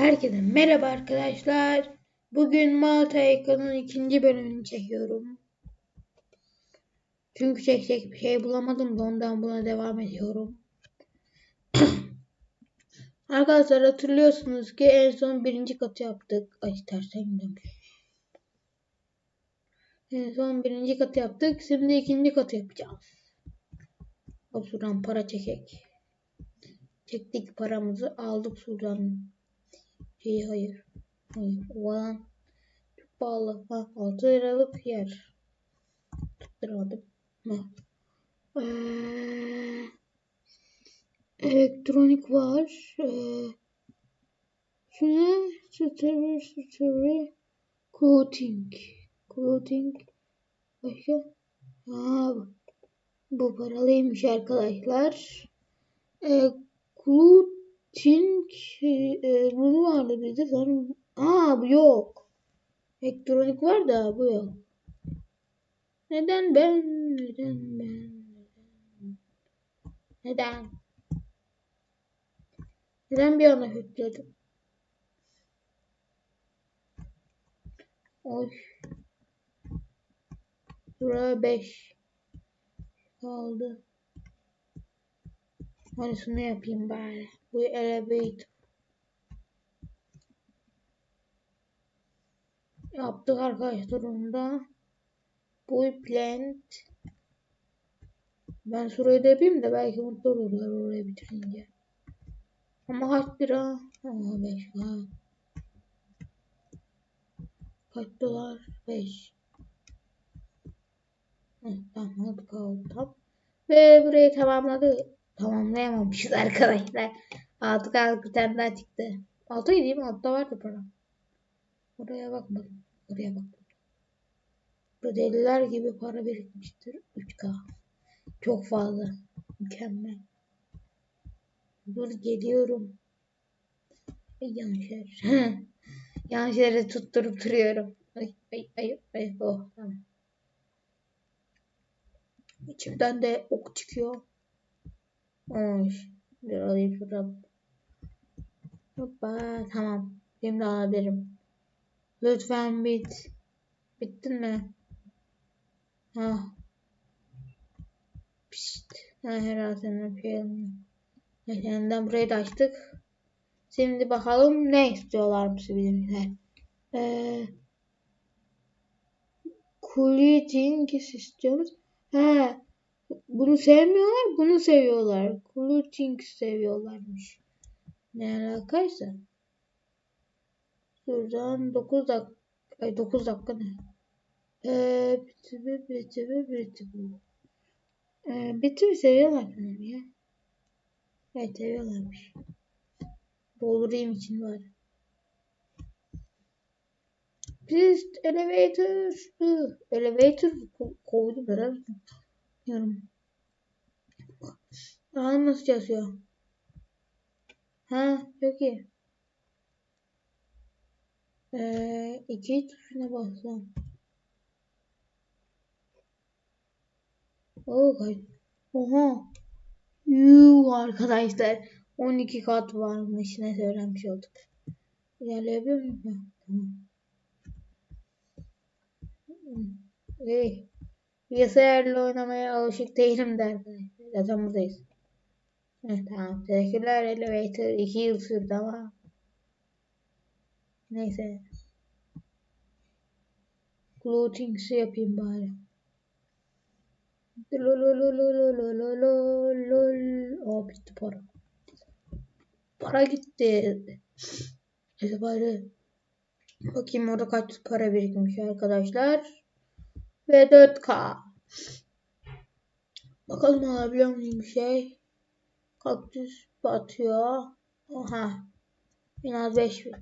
Herkese merhaba arkadaşlar. Bugün Malta Ekon'un ikinci bölümünü çekiyorum. Çünkü çekecek bir şey bulamadım da ondan buna devam ediyorum. arkadaşlar hatırlıyorsunuz ki en son birinci katı yaptık. Ay tersten gidiyorum. En son birinci katı yaptık. Şimdi ikinci katı yapacağız. Hop şuradan para çekek. Çektik paramızı aldık şuradan. Hayır. Hayır. Olan çok pahalı. Ha, 6 liralık yer. Tutturamadım. Ha. Ee, elektronik var. Ee, şuna story story clothing. Clothing. Başka? Ha, bu, bu paralıymış arkadaşlar. Ee, clothing e, bunu vardı bizde sanırım. Aa bu yok. Elektronik var da bu yok. Neden ben? Neden ben? Neden? Neden bir anda hükledim? Oy. Buraya 5 kaldı. Hani şunu yapayım bari. Bu elevator. Yaptık arkadaşlar onu da. Bu plant. Ben şurayı da yapayım da belki mutlu olurlar orayı bitirince. Ama kaç lira? Ama 5 ha. Kaç dolar? 5. Tamam aldık aldım. Ve burayı tamamladı. Tamamlayamamışız arkadaşlar. Altı kaldı bir tane daha çıktı. Altı gideyim altta vardı para. Oraya bakmadım. Oraya bakmadım. Burada deliler gibi para birikmiştir. 3K. Çok fazla. Mükemmel. Dur geliyorum. Yanlış yer. yanlış yere tutturup duruyorum. Ay ay ay ay. Oh tamam. İçimden de ok çıkıyor. Olmuş. Bir alayım şuradan. Hoppa tamam. Şimdi alabilirim. Lütfen bit. Bittin mi? Ha. Pişt. Ha, herhalde senin yapayım. Yeniden burayı da açtık. Şimdi bakalım ne istiyorlarmış bizimkiler. Ee, Cooling istiyoruz. He. Bunu sevmiyorlar, bunu seviyorlar. Cooling seviyorlarmış. Ne alakaysa. Şuradan 9 dakika. Ay 9 dakika ne? Ee, mi? Bitti mi? Ee, bitti mi? Seviyorlar sanırım ya. Evet seviyorlarmış. Doldurayım için var. Please elevator. Elevator koydum herhalde. Bilmiyorum. Bakalım nasıl yazıyor. Ha çok iyi. Ee, iki tuşuna bassam. Oh, Oha. Yuh arkadaşlar. 12 kat varmış. Ne öğrenmiş olduk. İlerleyebiliyor muyum? Tamam. Hey. Bilgisayarla oynamaya alışık değilim de arkadaşlar. Zaten buradayız. Evet, tamam. Teşekkürler Elevator. 2 yıl sürdü ama. Neyse. Clothings'i yapayım bari. Oh bitti para. Para gitti. Neyse bari. Bakayım orada kaç para birikmiş arkadaşlar. Ve 4K. Bakalım alabiliyor muyum bir şey. Kaktüs batıyor. Oha. En az 5000.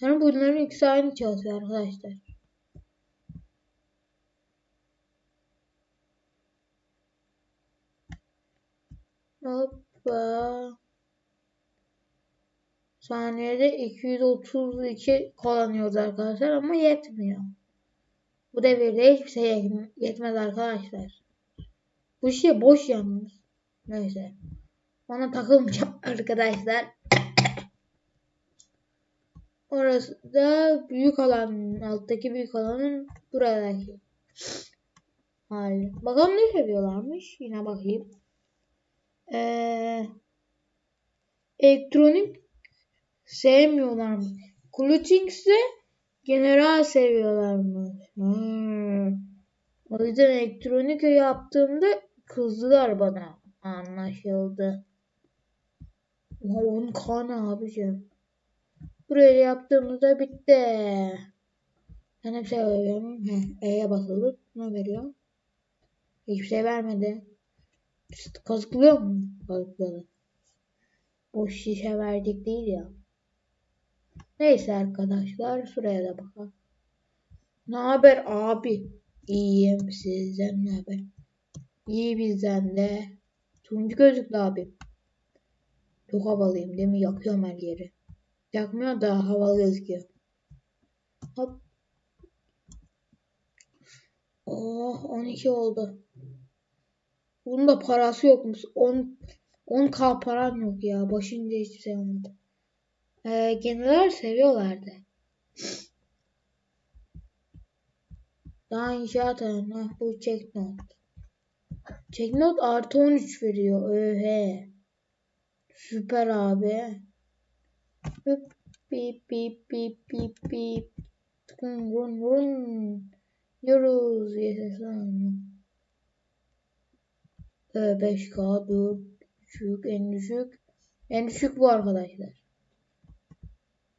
Yani bunların ikisi aynı çalışıyor arkadaşlar. Hoppa. Saniyede 232 kullanıyoruz arkadaşlar ama yetmiyor. Bu devirde hiçbir şey yetmez arkadaşlar. Bu şey boş yalnız. Neyse. Ona takılmayacağım arkadaşlar. Orası da büyük alan, alttaki büyük alanın buradaki hali. Bakalım ne seviyorlarmış. Yine bakayım. Ee, elektronik sevmiyorlarmış. Clutching ise general seviyorlarmış. Hmm. O yüzden elektronik yaptığımda kızdılar bana. Anlaşıldı. Oha 10k ne abicim. Buraya yaptığımızda bitti. Ben hep şey veriyorum. E'ye basılı. Ne veriyor? Hiçbir şey vermedi. Kazıklıyor mu? Kazıkladı. Boş şişe verdik değil ya. Neyse arkadaşlar. Şuraya da bakalım. Ne haber abi? İyiyim. Sizden ne haber? İyi bizden de. Turuncu gözlüklü abi. Çok havalıyım değil mi? Yakıyorum her yeri. Yakmıyor da havalı gözüküyor. Hop. Oh 12 oldu. Bunun da parası yokmuş. 10 10k param yok ya. Başınca hiçbir şey olmadı. Ee, genel seviyorlardı. Daha inşaat alanı. Bu check note. Check note artı 13 veriyor. Öhe. Süper abi. Bip bip bip bip bip bip. Run run run. Yürüz yaşasın. Ee, 5K 4 düşük en düşük. En düşük bu arkadaşlar.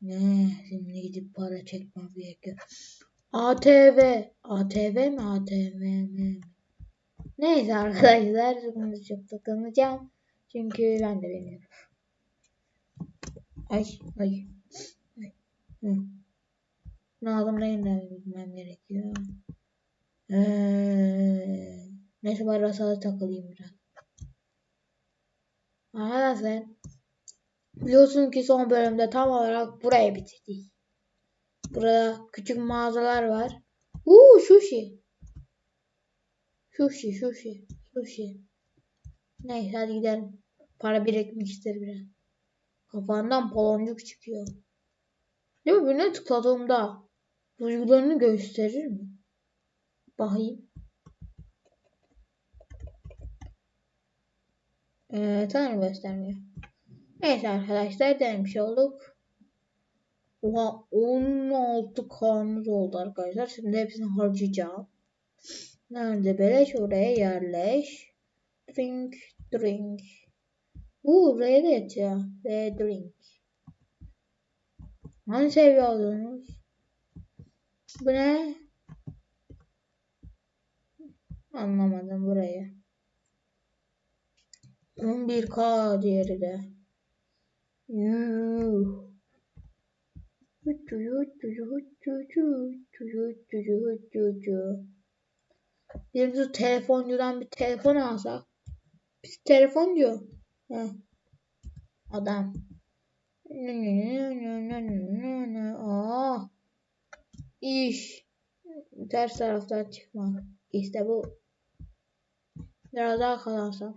Ne şimdi gidip para çekmem gerekiyor. ATV. ATV mi ATV mi? Neyse arkadaşlar şimdi çok takılacağım. Çünkü ben de bilmiyorum. Ay ay. ay. Hı. Lazım neyinden bilmem gerekiyor. Ee, neyse ben rasada takılayım biraz. Arkadaşlar biliyorsun ki son bölümde tam olarak burayı bitirdik. Burada küçük mağazalar var. Uuu sushi. Sushi sushi sushi. Neyse hadi gidelim. Para birikmek ister biraz. Kafandan baloncuk çıkıyor. Değil mi? Birine tıkladığımda duygularını gösterir mi? Bakayım. Ee, tanrı göstermiyor. Neyse arkadaşlar denemiş olduk. Oha 16 kanımız oldu arkadaşlar. Şimdi hepsini harcayacağım. Nerede beleş oraya yerleş. Drink drink. Uuu buraya da yatıyor. Ve drink. Hani seviyordunuz? Bu ne? Anlamadım burayı. 11k diğeri de. Yuh. Bir de telefoncudan bir telefon alsak. Biz telefon diyor. Heh. Adam. Ah. İş. Ters taraftan çıkmak. İşte bu. Biraz daha kalansam.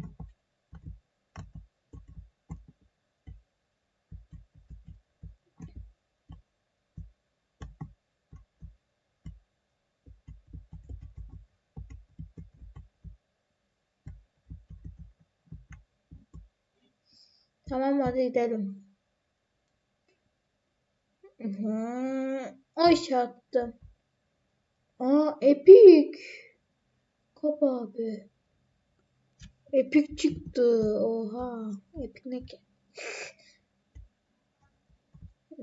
Tamam hadi gidelim. Ay çarptım. Aa Epic. Kap abi. Epic çıktı. Oha. Epic ne ki?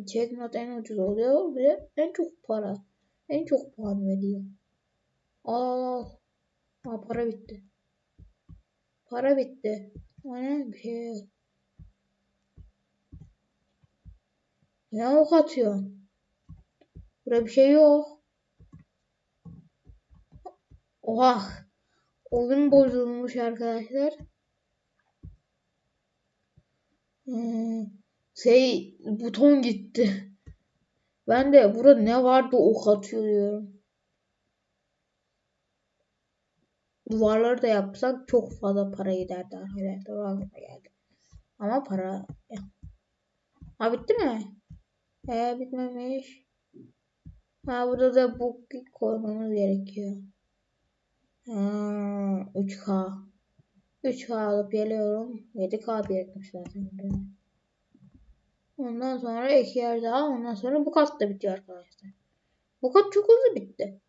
Checkmate en ucuz oluyor ve en çok para. En çok puan veriyor. Al. Aa, para bitti. Para bitti. O ne bir şey. Ne ok atıyorsun? Burada bir şey yok. Oha. Oyun bozulmuş arkadaşlar. Hmm, şey buton gitti. Ben de burada ne vardı ok atıyor diyorum. Duvarları da yapsak çok fazla para giderdi. Ama para... Ha bitti mi? Ee bitmemiş. Ha burada da bu koymamız gerekiyor. Ha, 3K. 3K alıp geliyorum. 7K birikmiş zaten. Ondan sonra iki yer daha. Ondan sonra bu kat da bitiyor arkadaşlar. Bu kat çok hızlı bitti.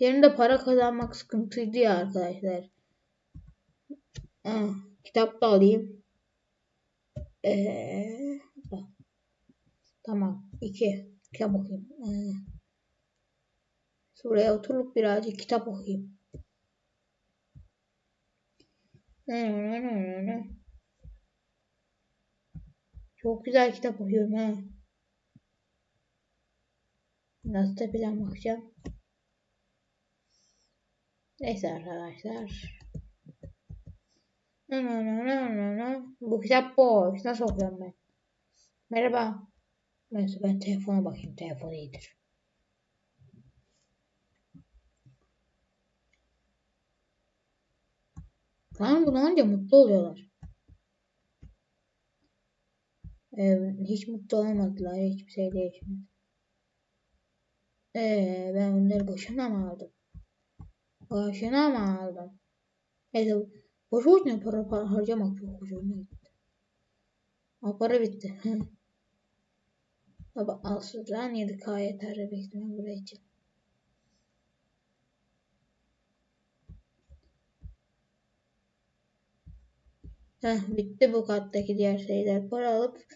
Yerinde para kazanmak sıkıntıydı ya arkadaşlar. Ah, kitap da alayım. Ee, tamam. iki. Kitap okuyayım. Ee, şuraya oturup birazcık kitap okuyayım. Çok güzel kitap okuyorum ha. Nasıl plan bakacağım. Neyse arkadaşlar. Bu kitap boş. Nasıl okuyorum ben? Merhaba. Neyse ben telefona bakayım. Telefon iyidir. Tamam bunu anca mutlu oluyorlar. Ee, hiç mutlu olmadılar. Hiçbir şey değişmedi. Ee, ben bunları boşuna mı aldım? Boşuna mı aldım? Neyse boşu boşuna para, para harcamak çok hoşuma gitti. Ama para bitti. Baba al şuradan 7K yeter büyük ihtimal buraya için. Heh, bitti bu kattaki diğer şeyler. Para alıp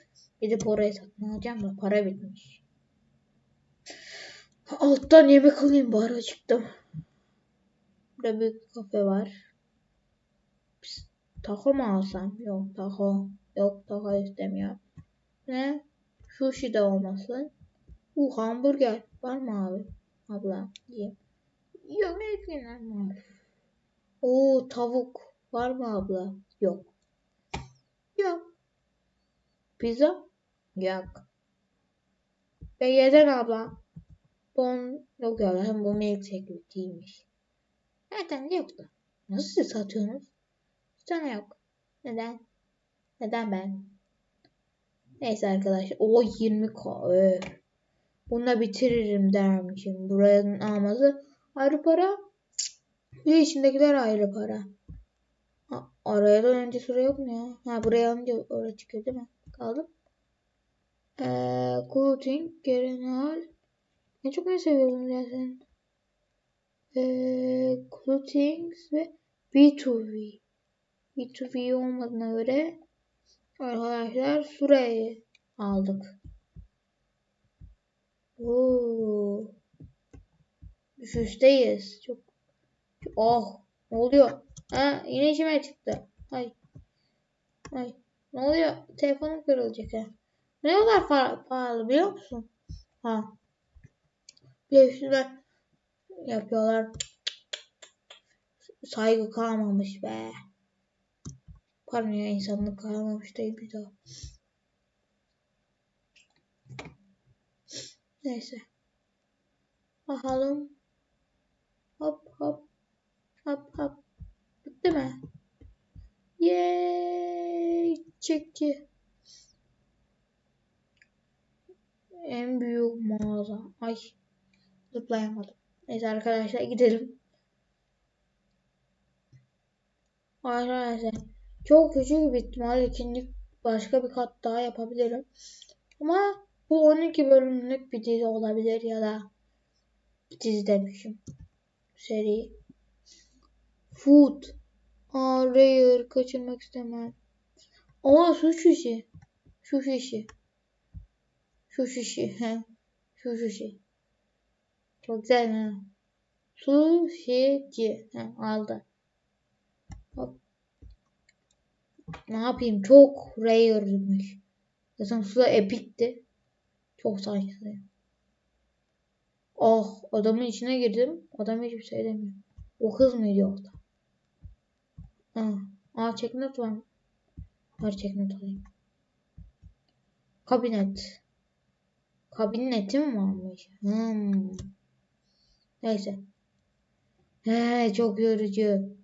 gidip oraya satın alacağım da para bitmiş. Alttan yemek alayım bari acıktım. Burada bir kafe var. Pist, taco mu alsam? Yok taco. Yok taco istemiyorum. Ne? Sushi de olmasın. Bu hamburger var mı abi? Abla diyeyim. Yok ekler var. Oo tavuk var mı abla? Yok. Yok. Pizza? Yok. Ve yeden abla. Bon yok ya hem bu milkshake değilmiş. Zaten yoktu. Nasıl satıyorsunuz? Sana yok. Neden? Neden ben? Neyse arkadaşlar. O 20k. Öf. Bununla bitiririm dermişim. Buranın alması ayrı para. Bir de içindekiler ayrı para. Ha, araya da önce süre yok mu ya? Ha buraya alınca oraya çıkıyor değil mi? Kaldım. Ee, clothing, genel. En çok ne seviyorsun ya sen? Ee, ve B2B. B2B olmadığına göre arkadaşlar şurayı aldık. Oo. Düşüşteyiz. Çok Oh, ne oluyor? Ha, yine içime çıktı. Ay. Ay. Ne oluyor? Telefonum kırılacak ha. Ne kadar pa pahalı biliyor musun? Ha. Bir üstüne yapıyorlar. Saygı kalmamış be. Pardon ya insanlık kalmamış değil bir daha. Neyse. Bakalım. Hop hop. Hop hop. Bitti mi? Yeee. Çekti. En büyük mağaza. Ay. Zıplayamadım. Neyse arkadaşlar gidelim. Arkadaşlar çok küçük bir ihtimal ikinci başka bir kat daha yapabilirim. Ama bu 12 bölümlük bir dizi olabilir ya da dizi demişim. Seri. Food. Rare. Kaçırmak istemem. Aa suç işi. Suç işi. Suç işi. He. Suç işi. Çok güzel ha. Sushici. He, aldı. Hop. Ne yapayım? Çok rare'mış. Zaten su da epikti. Çok saçma. Oh adamın içine girdim. Adam hiçbir şey demiyor. O kız mıydı orada? Aa, aa checknote var. Var checknote alayım. Kabinet. Kabinetim varmış. Hmm. Neyse. He çok yorucu.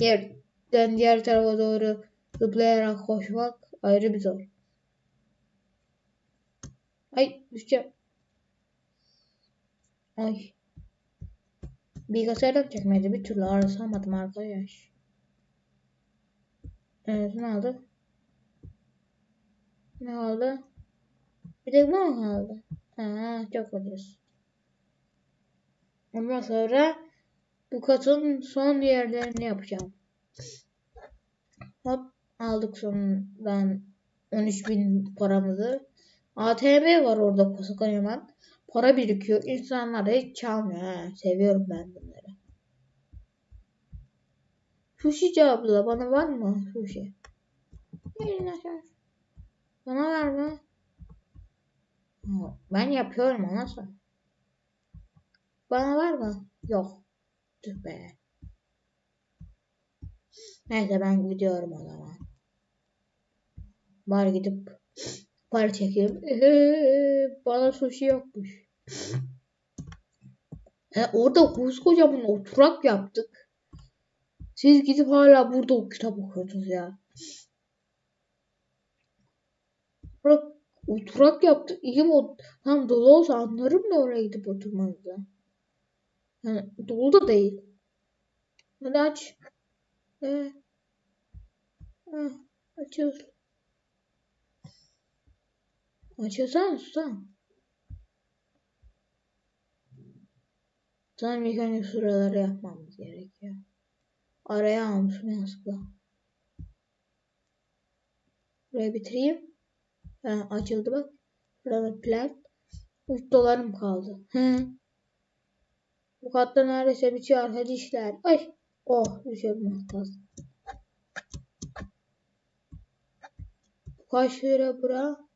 Yerden diğer tarafa doğru zıplayarak koşmak ayrı bir zor. Ay düşeceğim. Ay. Bilgisayardan çekmedi bir türlü arasamadım arkadaş. Evet ne oldu? Ne oldu? Bir de bu mu kaldı? Ha, çok ucuz. Ondan sonra bu katın son yerlerini yapacağım. Hop aldık sonundan 13.000 paramızı. ATM var orada koskocaman. Para birikiyor. İnsanlar hiç çalmıyor. He. Seviyorum ben bunları. Sushi abla bana var mı sushi? Gelin aşağı. Bana var mı? Ben yapıyorum ona sor. Bana var mı? Yok. Tüh be. Neyse ben gidiyorum o zaman. Bari gidip para çekeyim. Eee, bana sushi yokmuş. E, orada koskocaman oturak yaptık. Siz gidip hala burada o kitap okuyordunuz ya. Burada oturak yaptık. İyi o tam dolu olsa anlarım da oraya gidip oturmanızı. Yani dolu da değil. Hadi aç. Ee, ah, açıyoruz. Açıyorsan susam. Sanırım ilk önce sıraları yapmamız gerekiyor. Araya almışım yanlışlıkla. Burayı bitireyim. Ha, açıldı bak. Burada plan. 3 dolarım kaldı. Hı. Bu katta neredeyse bitiyor arkadaşlar. Ay. Oh düşürdüm az kalsın. Bu kaç lira bura?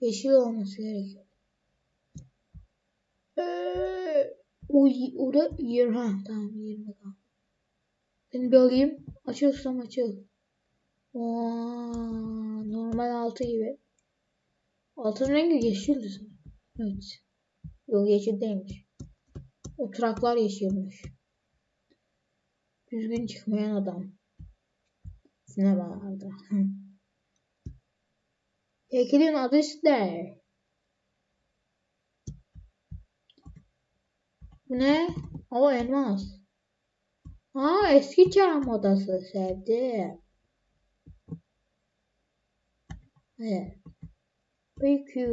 Yeşil olması gerekiyor. Ee, o orada 20 ha tamam 20 kaldı. Seni bir alayım. Açılsam açıl. Oo, normal altı gibi. Altın rengi yeşildi sanırım. Evet. Yok yeşil değilmiş. Oturaklar yeşilmiş. Düzgün çıkmayan adam. Sinemalarda. Heykelin adı işte. Bu ne? O elmas. Aa eski çağ modası sevdim. Evet. P Q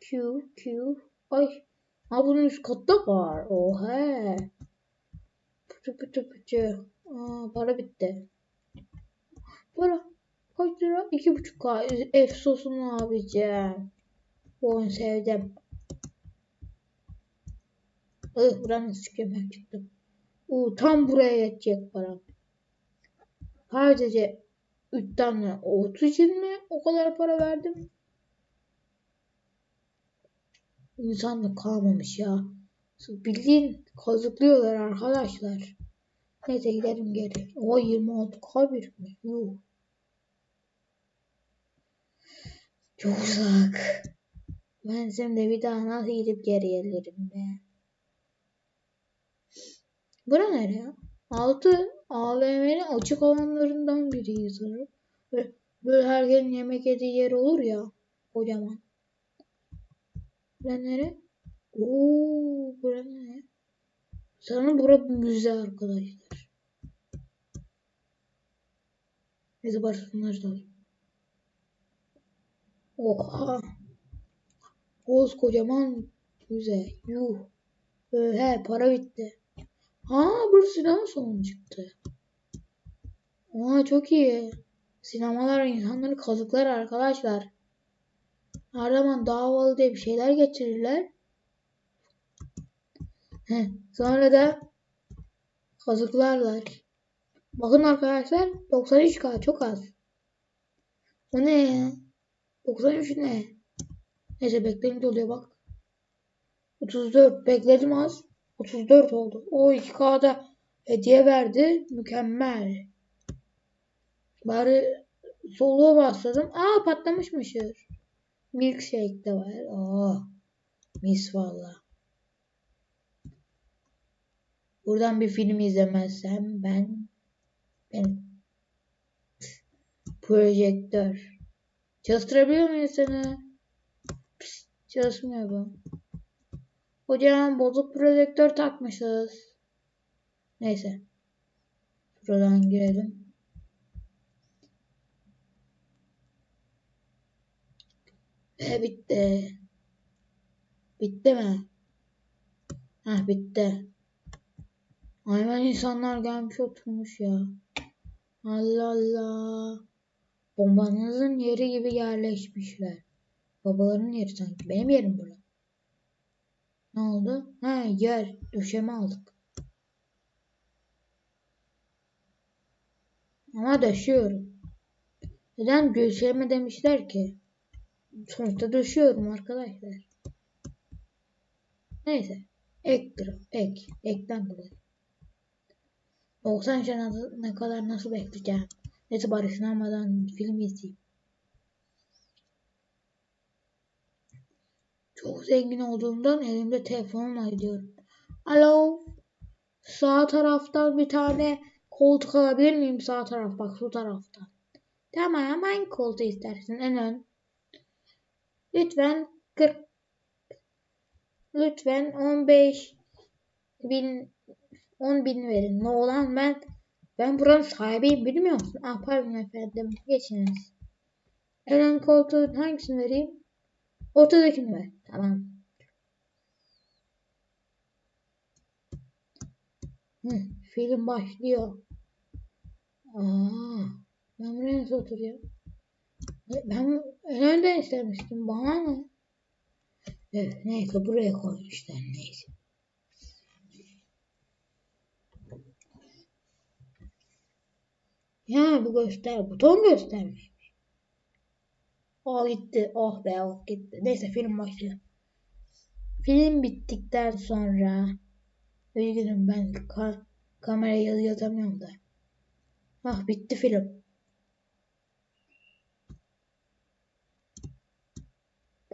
Q Q Ay. Ha bunun üst katta var. Oha. Pıtı pıtı pıtı. Aa para bitti. Para. Kaç lira? İki buçuk K. Efsosun abicim. Bu oyunu sevdim. Ih buranın sikemem çıktım. Oo, tam buraya yetecek param. Sadece 3 tane ot için mi o kadar para verdim? İnsanlık kalmamış ya. Bildiğin kazıklıyorlar arkadaşlar. Neyse gidelim geri. O 26 k birikmiş. Yuh. Çok uzak. Ben şimdi bir daha nasıl gidip geri gelirim be. Bura nere? Altı AVM'nin açık alanlarından biri sanırım. Böyle, böyle herkesin yemek yediği yer olur ya. Kocaman. Bura nere? Ooo bura ne? Sanırım bura müze arkadaşlar. Neyse bunları da alayım. Oha. Kocaman müze. Yuh. He para bitti. Ha burası sinema salonu çıktı. Aa çok iyi. Sinemalar insanları kazıklar arkadaşlar. Her zaman daha havalı diye bir şeyler getirirler. Heh, sonra da kazıklarlar. Bakın arkadaşlar 93k çok az. O ne ya? 93 ne? Neyse bekleyince oluyor bak. 34 bekledim az. 34 oldu. O 2K'da hediye verdi. Mükemmel. Bari soluğa bastırdım. Aa patlamışmışır. Milkshake de var. Oh. Mis valla. Buradan bir film izlemezsem ben ben projektör. Çalıştırabiliyor muyum seni? Pişt, Çalışmıyor bu. Hocam bozuk projektör takmışız. Neyse. Buradan girelim. Ve bitti. Bitti mi? Heh bitti. Hayvan insanlar gelmiş oturmuş ya. Allah Allah. Bombanızın yeri gibi yerleşmişler. Babaların yeri sanki. Benim yerim burada. Ne oldu? Ha yer. Döşeme aldık. Ama döşüyorum. Neden döşeme demişler ki? Sonuçta döşüyorum arkadaşlar. Neyse. Ektir. Ek. Ekten dolayı. 90 sene ne kadar nasıl bekleyeceğim? Neyse bari sınavmadan film izleyeyim. Çok zengin olduğumdan elimde telefonumla gidiyorum. Alo. Sağ taraftan bir tane koltuk alabilir miyim? Sağ taraf bak şu taraftan. Tamam hangi koltuğu istersin en ön? Lütfen 40 Lütfen 15 bin 10 bin verin. Ne olan ben ben buranın sahibiyim bilmiyor musun? Ah pardon efendim. Geçiniz. En ön koltuğun hangisini vereyim? Ortadakini ver. Tamam. Hı, film başlıyor. Aa, ben buraya nasıl oturuyorum? Ben en önden istemiştim. Bana ne? Evet, neyse buraya koymuşlar neyse. Ya bu göster, buton göstermiş. O gitti. Oh be oh gitti. Neyse film başlıyor. Film bittikten sonra üzgünüm ben ka kamerayı yazamıyorum da. Ah bitti film.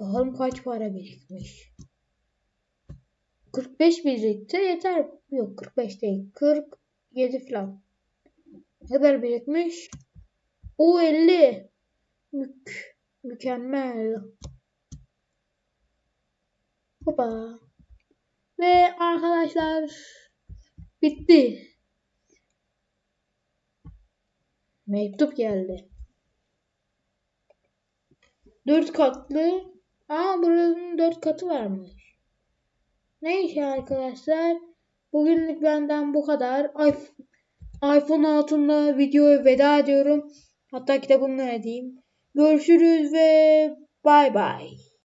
Bakalım kaç para birikmiş. 45 birikti yeter. Yok 45 değil. 47 falan. Ne kadar birikmiş? O 50. Mük. Mükemmel. Hopa. Ve arkadaşlar bitti. Mektup geldi. Dört katlı. Aa buranın dört katı varmış. Neyse arkadaşlar. Bugünlük benden bu kadar. iPhone altında videoya veda ediyorum. Hatta kitabımı ne diyeyim. Görüşürüz ve bay bay.